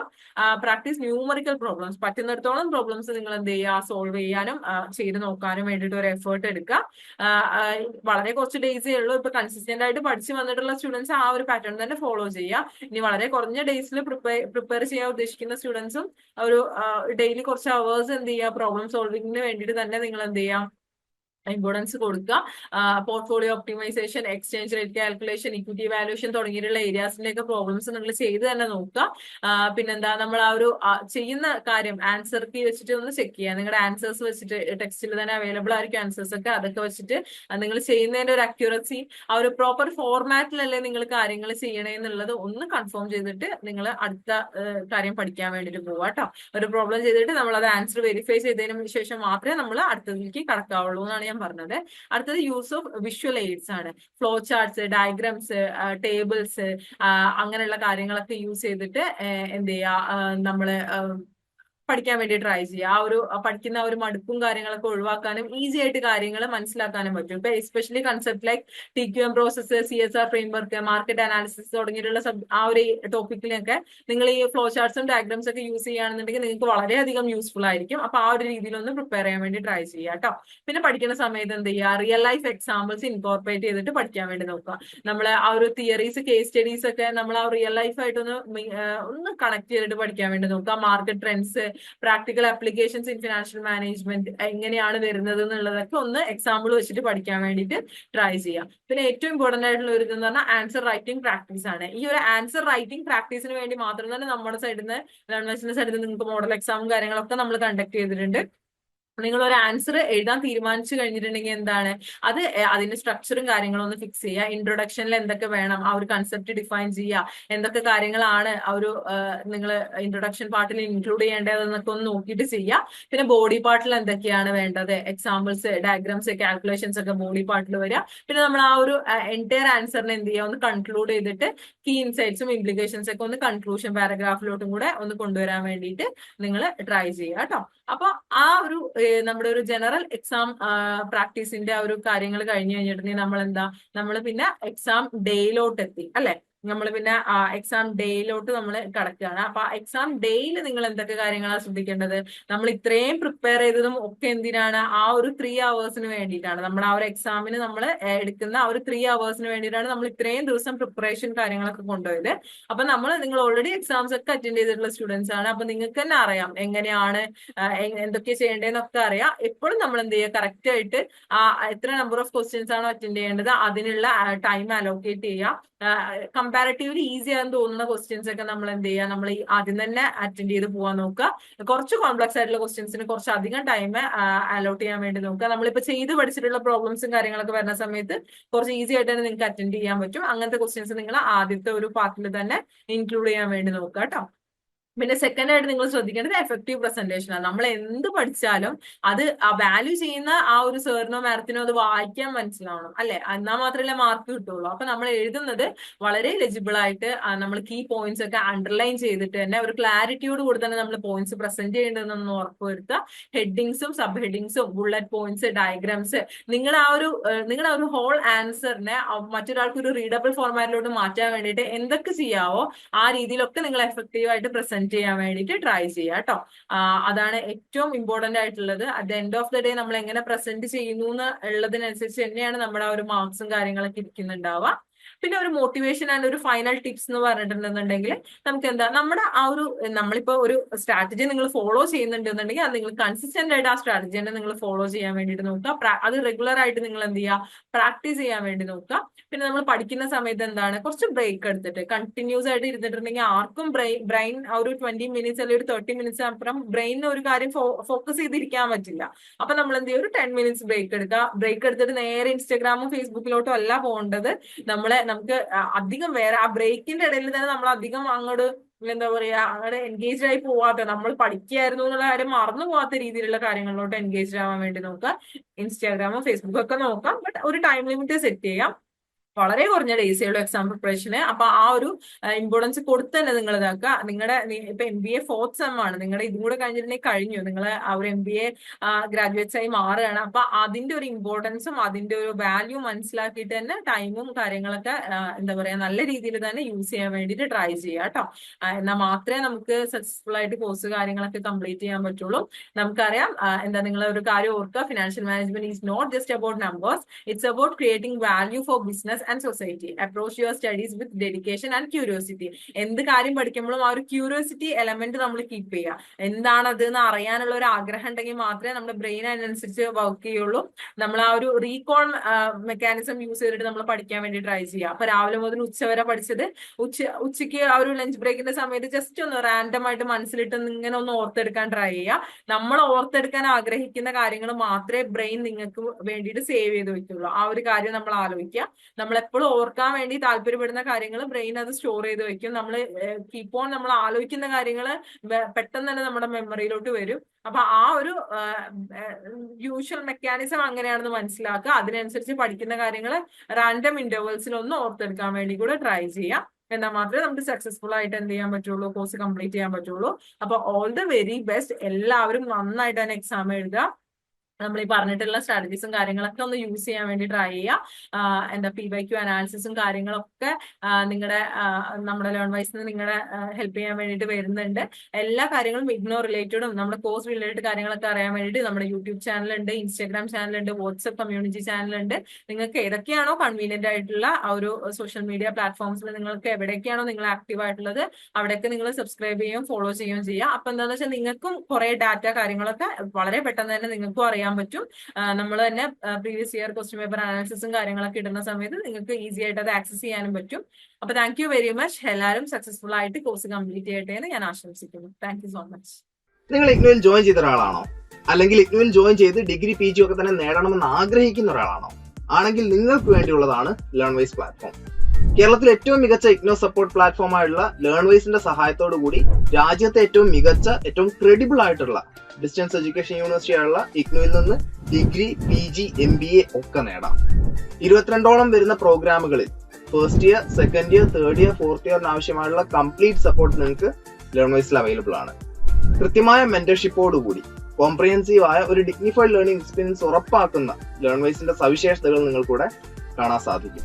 പ്രാക്ടീസ് ന്യൂമറിക്കൽ പ്രോബ്ലംസ് പറ്റുന്നിടത്തോളം പ്രോബ്ലംസ് നിങ്ങൾ എന്ത് ചെയ്യുക? സോൾവ് ചെയ്യാനും ചെയ്ത് നോക്കാനും വേണ്ടിയിട്ട് ഒരു എഫേർട്ട് എടുക്കുക. വളരെ കുറച്ച് ഡേയ്സേ ഉള്ളൂ. ഇപ്പൊ കൺസിസ്റ്റന്റ് ആയിട്ട് പഠിച്ചു വന്നിട്ടുള്ള സ്റ്റുഡൻസ് ആ ഒരു പാറ്റേൺ തന്നെ ഫോളോ ചെയ്യുക. ഇനി വളരെ കുറഞ്ഞ ഡേയ്സിൽ പ്രിപ്പയർ പ്രിപ്പയർ ചെയ്യാൻ ഉദ്ദേശിക്കുന്ന സ്റ്റുഡൻസും ഒരു ഡെയിലി കുറച്ച് അവേഴ്സ് എന്ത് ചെയ്യുക പ്രോബ്ലം സോൾവിങ്ങിന് വേണ്ടിയിട്ട് തന്നെ നിങ്ങൾ എന്ത് ചെയ്യുക ഇമ്പോർട്ടൻസ് കൊടുക്കുക. Portfolio optimisation exchange rate calculation equity valuation തുടങ്ങിയിട്ടുള്ള ഏരിയാസിന്റെയൊക്കെ പ്രോബ്ലംസ് നിങ്ങൾ ചെയ്ത് തന്നെ നോക്കുക. പിന്നെന്താ നമ്മൾ ആ ഒരു ചെയ്യുന്ന കാര്യം ആൻസർ കീ വെച്ചിട്ട് ഒന്ന് ചെക്ക് ചെയ്യുക. നിങ്ങളുടെ ആൻസേഴ്സ് വെച്ചിട്ട് ടെക്സ്റ്റിൽ തന്നെ അവൈലബിൾ ആയിരിക്കും ആൻസേഴ്സ് ഒക്കെ അതൊക്കെ വെച്ചിട്ട് നിങ്ങൾ ചെയ്യുന്നതിന്റെ ഒരു അക്യൂറസി ആ ഒരു പ്രോപ്പർ ഫോർമാറ്റിലല്ലേ നിങ്ങൾ കാര്യങ്ങൾ ചെയ്യണേ എന്നുള്ളത് ഒന്ന് കൺഫേം ചെയ്തിട്ട് നിങ്ങൾ അടുത്ത കാര്യം പഠിക്കാൻ വേണ്ടിയിട്ട് പോവുക കേട്ടോ ഒരു പ്രോബ്ലം ചെയ്തിട്ട് നമ്മൾ അത് ആൻസർ വെരിഫൈ ചെയ്തതിനു ശേഷം മാത്രമേ നമ്മൾ അടുത്തതിലേക്ക് കടക്കാവുള്ളൂ എന്നാണ് ഞാൻ പറഞ്ഞത്. അടുത്തത് യൂസ് ഓഫ് വിഷ്വൽ എയ്ഡ്സ് ആണ് ഫ്ലോ ചാർട്ട്സ് ഡയഗ്രാംസ് ടേബിൾസ് അങ്ങനെയുള്ള കാര്യങ്ങളൊക്കെ യൂസ് ചെയ്തിട്ട് എന്ത് ചെയ്യുക നമ്മൾ ആഹ് പഠിക്കാൻ വേണ്ടി ട്രൈ ചെയ്യുക. ആ ഒരു പഠിക്കുന്ന ഒരു മടുപ്പും കാര്യങ്ങളൊക്കെ ഒഴിവാക്കാനും ഈസി ആയിട്ട് കാര്യങ്ങൾ മനസ്സിലാക്കാനും പറ്റും. ഇപ്പൊ especially concept like T Q M process C S R framework market analysis തുടങ്ങിയിട്ടുള്ള ആ ഒരു ടോപ്പിക്കിലൊക്കെ നിങ്ങൾ ഈ ഫ്ലോ ചാർട്ട്സും ഡയഗ്രാംസ് ഒക്കെ യൂസ് ചെയ്യുകയാണെന്നുണ്ടെങ്കിൽ നിങ്ങൾക്ക് വളരെയധികം യൂസ്ഫുൾ ആയിരിക്കും. അപ്പൊ ആ ഒരു രീതിയിൽ ഒന്ന് പ്രിപ്പയർ ചെയ്യാൻ വേണ്ടി ട്രൈ ചെയ്യുക കേട്ടോ. പിന്നെ പഠിക്കുന്ന സമയത്ത് എന്ത് ചെയ്യുക? റിയൽ ലൈഫ് എക്സാമ്പിൾസ് ഇൻകോർപ്പറേറ്റ് ചെയ്തിട്ട് പഠിക്കാൻ വേണ്ടി നോക്കുക. നമ്മൾ ആ ഒരു തിയറീസ് കേസ് സ്റ്റഡീസ് ഒക്കെ നമ്മൾ ആ റിയൽ ലൈഫ് ആയിട്ടൊന്ന് മി- ഒന്ന് കണക്ട് ചെയ്തിട്ട് പഠിക്കാൻ വേണ്ടി നോക്കുക. Market trends practical applications in financial management എങ്ങനെയാണ് വരുന്നത് എന്നുള്ളതൊക്കെ ഒന്ന് എക്സാമ്പിൾ വെച്ചിട്ട് പഠിക്കാൻ വേണ്ടിയിട്ട് ട്രൈ ചെയ്യാം. പിന്നെ ഏറ്റവും ഇമ്പോർട്ടന്റ് ആയിട്ടുള്ള ഒരു ഇതെന്ന് പറഞ്ഞാൽ ആൻസർ റൈറ്റിംഗ് പ്രാക്ടീസ് ആണ്. ഈ ഒരു ആൻസർ റൈറ്റിംഗ് പ്രാക്ടീസിന് വേണ്ടി മാത്രം തന്നെ നമ്മുടെ സൈഡിൽ നിന്ന് ഗവൺമെന്റിന്റെ സൈഡിൽ നിന്ന് നിങ്ങൾക്ക് മോഡൽ എക്സാമും കാര്യങ്ങളൊക്കെ നമ്മൾ കണ്ടക്ട് ചെയ്തിട്ടുണ്ട്. നിങ്ങൾ ഒരു ആൻസർ എഴുതാൻ തീരുമാനിച്ചു കഴിഞ്ഞിട്ടുണ്ടെങ്കിൽ എന്താണ്? അത് അതിന്റെ സ്ട്രക്ചറും കാര്യങ്ങളും ഒന്ന് ഫിക്സ് ചെയ്യുക. ഇൻട്രൊഡക്ഷനിൽ എന്തൊക്കെ വേണം? ആ ഒരു കൺസെപ്റ്റ് ഡിഫൈൻ ചെയ്യുക. എന്തൊക്കെ കാര്യങ്ങളാണ് ആ ഒരു നിങ്ങൾ ഇൻട്രൊഡക്ഷൻ പാർട്ടിൽ ഇൻക്ലൂഡ് ചെയ്യേണ്ടതെന്നൊക്കെ ഒന്ന് നോക്കിയിട്ട് ചെയ്യുക. പിന്നെ ബോഡി പാർട്ടിൽ എന്തൊക്കെയാണ് വേണ്ടത്? എക്സാമ്പിൾസ് ഡയഗ്രാംസ് കാൽക്കുലേഷൻസ് ഒക്കെ ബോഡി പാർട്ടിൽ വരിക. പിന്നെ നമ്മൾ ആ ഒരു എന്റയർ ആൻസറിനെ എന്ത് ചെയ്യുക? ഒന്ന് കൺക്ലൂഡ് ചെയ്തിട്ട് കീ ഇൻസൈറ്റ്സും ഇംപ്ലിക്കേഷൻസ് ഒക്കെ ഒന്ന് കൺക്ലൂഷൻ പാരഗ്രാഫിലോട്ടും കൂടെ ഒന്ന് കൊണ്ടുവരാൻ വേണ്ടിയിട്ട് നിങ്ങൾ ട്രൈ ചെയ്യുക കേട്ടോ അപ്പൊ ആ ഒരു നമ്മുടെ ഒരു ജനറൽ എക്സാം പ്രാക്ടീസിന്റെ ആ ഒരു കാര്യങ്ങൾ കഴിഞ്ഞു കഴിഞ്ഞിട്ടുണ്ടെങ്കിൽ നമ്മൾ എന്താ നമ്മൾ പിന്നെ എക്സാം ഡേയിലോട്ട് എത്തി അല്ലെ? നമ്മൾ പിന്നെ എക്സാം ഡേയിലോട്ട് നമ്മൾ കടക്കുകയാണ് അപ്പൊ എക്സാം ഡേയിൽ നിങ്ങൾ എന്തൊക്കെ കാര്യങ്ങളാണ് ശ്രദ്ധിക്കേണ്ടത്? നമ്മൾ ഇത്രയും പ്രിപ്പയർ ചെയ്തതും ഒക്കെ എന്തിനാണ്? ആ ഒരു ത്രീ അവേഴ്സിന് വേണ്ടിയിട്ടാണ്. നമ്മൾ ആ ഒരു എക്സാമിന് നമ്മൾ എടുക്കുന്ന ആ ഒരു ത്രീ അവേഴ്സിന് വേണ്ടിയിട്ടാണ് നമ്മൾ ഇത്രയും ദിവസം പ്രിപ്പറേഷൻ കാര്യങ്ങളൊക്കെ കൊണ്ടുപോയത്. അപ്പൊ നമ്മൾ നിങ്ങൾ ഓൾറെഡി എക്സാംസ് ഒക്കെ അറ്റൻഡ് ചെയ്തിട്ടുള്ള സ്റ്റുഡൻസ് ആണ്. അപ്പൊ നിങ്ങൾക്ക് തന്നെ അറിയാം എങ്ങനെയാണ് എന്തൊക്കെ ചെയ്യേണ്ടതെന്നൊക്കെ അറിയാം. എപ്പോഴും നമ്മൾ എന്ത് ചെയ്യുക? കറക്റ്റ് ആയിട്ട് എത്ര നമ്പർ ഓഫ് ക്വസ്റ്റ്യൻസ് ആണോ അറ്റൻഡ് ചെയ്യേണ്ടത്? അതിനുള്ള ടൈം അലോക്കേറ്റ് ചെയ്യുക. കമ്പാരിറ്റീവ്ലി ഈസി ആണെന്ന് തോന്നുന്ന ക്വസ്റ്റ്യൻസ് ഒക്കെ നമ്മൾ എന്ത് ചെയ്യുക നമ്മൾ ആദ്യം തന്നെ അറ്റൻഡ് ചെയ്ത് പോകാൻ നോക്കുക. കുറച്ച് കോംപ്ലക്സ് ആയിട്ടുള്ള ക്വസ്റ്റ്യൻസിന് കുറച്ച് അധികം ടൈം അലോട്ട് ചെയ്യാൻ വേണ്ടി നോക്കുക. നമ്മളിപ്പോ ചെയ്ത് പഠിച്ചിട്ടുള്ള പ്രോബ്ലംസും കാര്യങ്ങളൊക്കെ വരുന്ന സമയത്ത് കുറച്ച് ഈസി ആയിട്ട് തന്നെ നിങ്ങൾക്ക് അറ്റൻഡ് ചെയ്യാൻ പറ്റും. അങ്ങനത്തെ ക്വസ്റ്റ്യൻസ് നിങ്ങൾ ആദ്യത്തെ ഒരു പാർട്ടിൽ തന്നെ ഇൻക്ലൂഡ് ചെയ്യാൻ വേണ്ടി നോക്കുക കേട്ടോ. പിന്നെ സെക്കൻഡ് ആയിട്ട് നിങ്ങൾ ശ്രദ്ധിക്കേണ്ടത് എഫക്റ്റീവ് പ്രസന്റേഷൻ ആണ്. നമ്മൾ എന്ത് പഠിച്ചാലും അത് ആ വാല്യൂ ചെയ്യുന്ന ആ ഒരു സാറിനോ മാരത്തിനോ അത് വായിക്കാൻ മനസ്സിലാവണം അല്ലെ? എന്നാൽ മാത്രമല്ലേ മാർക്ക് കിട്ടുള്ളൂ അപ്പൊ നമ്മൾ എഴുതുന്നത് വളരെ ലെജിബിൾ ആയിട്ട് നമ്മൾ കീ പോയിന്റ്സ് ഒക്കെ അണ്ടർലൈൻ ചെയ്തിട്ട് തന്നെ ഒരു ക്ലാരിറ്റിയോട് കൂടി തന്നെ നമ്മൾ പോയിന്റ്സ് പ്രസന്റ് ചെയ്യേണ്ടതെന്ന് ഉറപ്പുവരുത്തുക. ഹെഡിങ്സും സബ് ഹെഡിങ്സും ബുള്ളറ്റ് പോയിന്റ്സ് ഡയഗ്രാംസ് നിങ്ങളുടെ ആ ഒരു നിങ്ങളുടെ ഒരു ഹോൾ ആൻസറിനെ മറ്റൊരാൾക്ക് ഒരു റീഡബിൾ ഫോർമാറ്റിലോട്ട് മാറ്റാൻ വേണ്ടിയിട്ട് എന്തൊക്കെ ചെയ്യാവോ ആ രീതിയിലൊക്കെ നിങ്ങൾ എഫക്റ്റീവ് ആയിട്ട് പ്രസന്റ് ചെയ്യാൻ വേണ്ടിയിട്ട് ട്രൈ ചെയ്യുക കേട്ടോ അതാണ് ഏറ്റവും ഇമ്പോർട്ടന്റ് ആയിട്ടുള്ളത്. At end of the day നമ്മൾ എങ്ങനെ പ്രസന്റ് ചെയ്യുന്നു എന്ന് ഉള്ളതിനനുസരിച്ച് തന്നെയാണ് നമ്മുടെ ആ ഒരു മാർക്സും കാര്യങ്ങളൊക്കെ ഇരിക്കുന്നുണ്ടാവുക. പിന്നെ ഒരു മോട്ടിവേഷൻ ആൻഡ് ഒരു ഫൈനൽ ടിപ്സ് എന്ന് പറഞ്ഞിട്ടുണ്ടെന്നുണ്ടെങ്കിൽ നമുക്ക് എന്താ നമ്മുടെ ആ ഒരു നമ്മളിപ്പോ ഒരു സ്ട്രാറ്റജി നിങ്ങൾ ഫോളോ ചെയ്യുന്നുണ്ടെന്നുണ്ടെങ്കിൽ അത് നിങ്ങൾ കൺസിസ്റ്റന്റ് ആയിട്ട് ആ സ്ട്രാറ്റജി തന്നെ നിങ്ങൾ ഫോളോ ചെയ്യാൻ വേണ്ടിയിട്ട് നോക്കുക. അത് റെഗുലർ ആയിട്ട് നിങ്ങൾ എന്ത് ചെയ്യുക പ്രാക്ടീസ് ചെയ്യാൻ വേണ്ടി നോക്കുക. പിന്നെ നമ്മൾ പഠിക്കുന്ന സമയത്ത് എന്താണ് കുറച്ച് ബ്രേക്ക് എടുത്തിട്ട് കണ്ടിന്യൂസ് ആയിട്ട് ഇരുന്നിട്ടുണ്ടെങ്കിൽ ആർക്കും ബ്രെയിൻ ആ ഒരു ട്വന്റി മിനിറ്റ്സ് അല്ലെങ്കിൽ ഒരു തേർട്ടി മിനിറ്റ്സ് അപ്പുറം ബ്രെയിനിന് ഒരു കാര്യം ഫോക്കസ് ചെയ്തിരിക്കാൻ പറ്റില്ല. അപ്പൊ നമ്മൾ എന്ത് ചെയ്യും ഒരു ടെൻ മിനിറ്റ്സ് ബ്രേക്ക് എടുക്കുക. ബ്രേക്ക് എടുത്തിട്ട് നേരെ ഇൻസ്റ്റാഗ്രാമും ഫേസ്ബുക്കിലോട്ടും അല്ല പോകേണ്ടത്. നമ്മളെ നമുക്ക് അധികം വേറെ ആ ബ്രേക്കിന്റെ ഇടയിൽ തന്നെ നമ്മൾ അധികം അങ്ങോട്ട് എന്താ പറയാ അങ്ങനെ എൻഗേജ് ആയി പോവാത്ത നമ്മൾ പഠിക്കായിരുന്നു എന്നുള്ള കാര്യം മറന്നു പോവാത്ത രീതിയിലുള്ള കാര്യങ്ങളിലോട്ട് എൻഗേജ് ആവാൻ വേണ്ടി നോക്കുക ഇൻസ്റ്റാഗ്രാമോ ഫേസ്ബുക്കോ ഒക്കെ നോക്കാം. ബട്ട് ഒരു ടൈം ലിമിറ്റ് സെറ്റ് ചെയ്യാം. വളരെ കുറഞ്ഞ ഡേയ്സേ ഉള്ളൂ എക്സാം പ്രിപ്പറേഷന് അപ്പൊ ആ ഒരു ഇമ്പോർട്ടൻസ് കൊടുത്ത് തന്നെ നിങ്ങൾ ഇതാക്കുക. നിങ്ങളുടെ ഇപ്പൊ M B A fourth sem ആണ്. നിങ്ങളുടെ ഇതും കൂടെ കഴിഞ്ഞിട്ടുണ്ടെങ്കിൽ കഴിഞ്ഞു. നിങ്ങൾ ആ ഒരു എം ബി എ ഗ്രാജുവേറ്റ്സ് ആയി മാറുകയാണ്. അപ്പൊ അതിന്റെ ഒരു ഇമ്പോർട്ടൻസും അതിന്റെ ഒരു വാല്യൂ മനസ്സിലാക്കിയിട്ട് തന്നെ ടൈമും കാര്യങ്ങളൊക്കെ എന്താ പറയാ നല്ല രീതിയിൽ തന്നെ യൂസ് ചെയ്യാൻ വേണ്ടിയിട്ട് ട്രൈ ചെയ്യുക കേട്ടോ എന്നാൽ മാത്രമേ നമുക്ക് സക്സസ്ഫുൾ ആയിട്ട് കോഴ്സ് കാര്യങ്ങളൊക്കെ കംപ്ലീറ്റ് ചെയ്യാൻ പറ്റുള്ളൂ. നമുക്കറിയാം എന്താ നിങ്ങൾ ഒരു കാര്യം ഓർക്കുക. Financial management is not just about numbers it's about creating value for business and society approach your studies with dedication and curiosity എന്ത് കാര്യം പഠിക്കുമ്പോഴും ആ ഒരു ക്യൂരിയോസിറ്റി എലമെന്റ് നമ്മൾ കീപ്പ് ചെയ്യുക. എന്താണ് അത് എന്ന് അറിയാനുള്ള ഒരു ആഗ്രഹം ഉണ്ടെങ്കിൽ മാത്രമേ നമ്മുടെ ബ്രെയിൻ അതിനനുസരിച്ച് വർക്ക് ചെയ്യുള്ളൂ. നമ്മൾ ആ ഒരു റീകോൾ മെക്കാനിസം യൂസ് ചെയ്തിട്ട് നമ്മൾ പഠിക്കാൻ വേണ്ടി ട്രൈ ചെയ്യുക. അപ്പൊ രാവിലെ മുതൽ ഉച്ച വരെ പഠിച്ചത് ഉച്ച ഉച്ചയ്ക്ക് ആ ഒരു ലഞ്ച് ബ്രേക്കിന്റെ സമയത്ത് ജസ്റ്റ് ഒന്ന് റാൻഡം ആയിട്ട് മനസ്സിലിട്ട് ഇങ്ങനെ ഒന്ന് ഓർത്തെടുക്കാൻ ട്രൈ ചെയ്യുക. നമ്മൾ ഓർത്തെടുക്കാൻ ആഗ്രഹിക്കുന്ന കാര്യങ്ങൾ മാത്രമേ ബ്രെയിൻ നിങ്ങൾക്ക് വേണ്ടിയിട്ട് സേവ് ചെയ്ത് വെക്കുള്ളൂ. ആ ഒരു കാര്യം നമ്മൾ ആലോചിക്കുക. നമ്മൾ എപ്പോഴും ഓർക്കാൻ വേണ്ടി താല്പര്യപ്പെടുന്ന കാര്യങ്ങൾ ബ്രെയിൻ അത് സ്റ്റോർ ചെയ്ത് വെക്കും. നമ്മൾ കീപ്പ് ഓൺ നമ്മൾ ആലോചിക്കുന്ന കാര്യങ്ങൾ പെട്ടെന്ന് തന്നെ നമ്മുടെ മെമ്മറിയിലോട്ട് വരും. അപ്പൊ ആ ഒരു യൂഷ്വൽ മെക്കാനിസം അങ്ങനെയാണെന്ന് മനസ്സിലാക്കുക. അതിനനുസരിച്ച് പഠിക്കുന്ന കാര്യങ്ങൾ റാൻഡം ഇന്റർവൽസിൽ ഒന്ന് ഓർത്തെടുക്കാൻ വേണ്ടി കൂടെ ട്രൈ ചെയ്യാം. എന്നാൽ മാത്രമേ നമുക്ക് സക്സസ്ഫുൾ ആയിട്ട് എന്ത് ചെയ്യാൻ പറ്റുള്ളൂ? കോഴ്സ് കംപ്ലീറ്റ് ചെയ്യാൻ പറ്റുള്ളൂ. അപ്പൊ ഓൾ ദ വെരി ബെസ്റ്റ് എല്ലാവരും നന്നായിട്ട് തന്നെ എക്സാം എഴുതുക. നമ്മൾ ഈ പറഞ്ഞിട്ടുള്ള സ്ട്രാറ്റജീസും കാര്യങ്ങളൊക്കെ ഒന്ന് യൂസ് ചെയ്യാൻ വേണ്ടി ട്രൈ ചെയ്യുക എന്താ പി വൈ ക്യു അനാലിസിസും കാര്യങ്ങളൊക്കെ നിങ്ങളുടെ നമ്മുടെ ലേൺ വൈസിന് നിങ്ങളെ ഹെൽപ്പ് ചെയ്യാൻ വേണ്ടിയിട്ട് വരുന്നുണ്ട്. എല്ലാ കാര്യങ്ങളും ഇഗ്നോ റിലേറ്റഡും നമ്മുടെ കോഴ്സ് റിലേറ്റഡ് കാര്യങ്ങളൊക്കെ അറിയാൻ വേണ്ടിയിട്ട് നമ്മുടെ യൂട്യൂബ് ചാനലുണ്ട് ഇൻസ്റ്റാഗ്രാം ചാനലുണ്ട് വാട്സ്ആപ്പ് കമ്മ്യൂണിറ്റി ചാനലുണ്ട് നിങ്ങൾക്ക് ഏതൊക്കെയാണോ കൺവീനിയന്റ് ആയിട്ടുള്ള ആ ഒരു സോഷ്യൽ മീഡിയ പ്ലാറ്റ്ഫോംസിൽ നിങ്ങൾക്ക് എവിടെയൊക്കെയാണോ നിങ്ങൾ ആക്റ്റീവ് ആയിട്ടുള്ളത് അവിടെയൊക്കെ നിങ്ങൾ സബ്സ്ക്രൈബ് ചെയ്യുകയും ഫോളോ ചെയ്യുകയും ചെയ്യുക അപ്പൊ എന്താണെന്ന് വെച്ചാൽ നിങ്ങൾക്കും കുറെ ഡാറ്റ കാര്യങ്ങളൊക്കെ വളരെ പെട്ടെന്ന് തന്നെ നിങ്ങൾക്കും അറിയാൻ പറ്റും. നമ്മൾ തന്നെ പ്രീവിയസ് ഇയർ ക്വസ്റ്റ്യൻ പേപ്പർ അനാലിസിസും കാര്യങ്ങളൊക്കെ ഇടുന്ന സമയത്ത് നിങ്ങൾക്ക് ഈസി ആയിട്ട് അത് ആക്സസ് ചെയ്യാനും പറ്റും. അപ്പൊ താങ്ക് യു വെരി മച്ച് എല്ലാവരും സക്സസ്ഫുൾ ആയിട്ട് കോഴ്സ് കംപ്ലീറ്റ് ചെയ്യട്ടെ എന്ന് ഞാൻ ആശംസിക്കുന്നു. താങ്ക് യു സോ മച്ച് നിങ്ങൾ ഇഗ്നോയിൽ ജോയിൻ ചെയ്ത ഒരാളാണോ? അല്ലെങ്കിൽ ഇഗ്നോയിൽ ജോയിൻ ചെയ്ത് ഡിഗ്രി പി ജി ഒക്കെ തന്നെ നേടണമെന്ന് ആഗ്രഹിക്കുന്ന ഒരാളാണോ? ആണെങ്കിൽ നിങ്ങൾക്ക് വേണ്ടിയുള്ളതാണ് ലേൺ വൈസ് പ്ലാറ്റ്ഫോം കേരളത്തിലെ ഏറ്റവും മികച്ച ഇഗ്നോ സപ്പോർട്ട് പ്ലാറ്റ്ഫോം ആയിട്ടുള്ള ലേൺ വൈസിന്റെ സഹായത്തോടു കൂടി രാജ്യത്തെ ഏറ്റവും മികച്ച ഏറ്റവും ക്രെഡിബിൾ ആയിട്ടുള്ള ഡിസ്റ്റൻസ് എഡ്യൂക്കേഷൻ യൂണിവേഴ്സിറ്റി ആയുള്ള ഇഗ്നുവിൽ നിന്ന് degree P G M B A ഒക്കെ നേടാം. ഇരുപത്തിരണ്ടോളം വരുന്ന പ്രോഗ്രാമുകളിൽ first year second year third year fourth ഇയറിന് ആവശ്യമായുള്ള കംപ്ലീറ്റ് സപ്പോർട്ട് നിങ്ങൾക്ക് ലേണേഴ്സിൽ അവൈലബിൾ ആണ്. കൃത്യമായ മെന്റർഷിപ്പോടുകൂടി കോംപ്രിഹെൻസീവ് ആയ ഒരു ഡിഗ്നിഫൈഡ് ലേണിംഗ് എക്സ്പീരിയൻസ് ഉറപ്പാക്കുന്ന ലേൺ വൈസിന്റെ സവിശേഷതകൾ നിങ്ങൾക്കൂടെ കാണാൻ സാധിക്കും.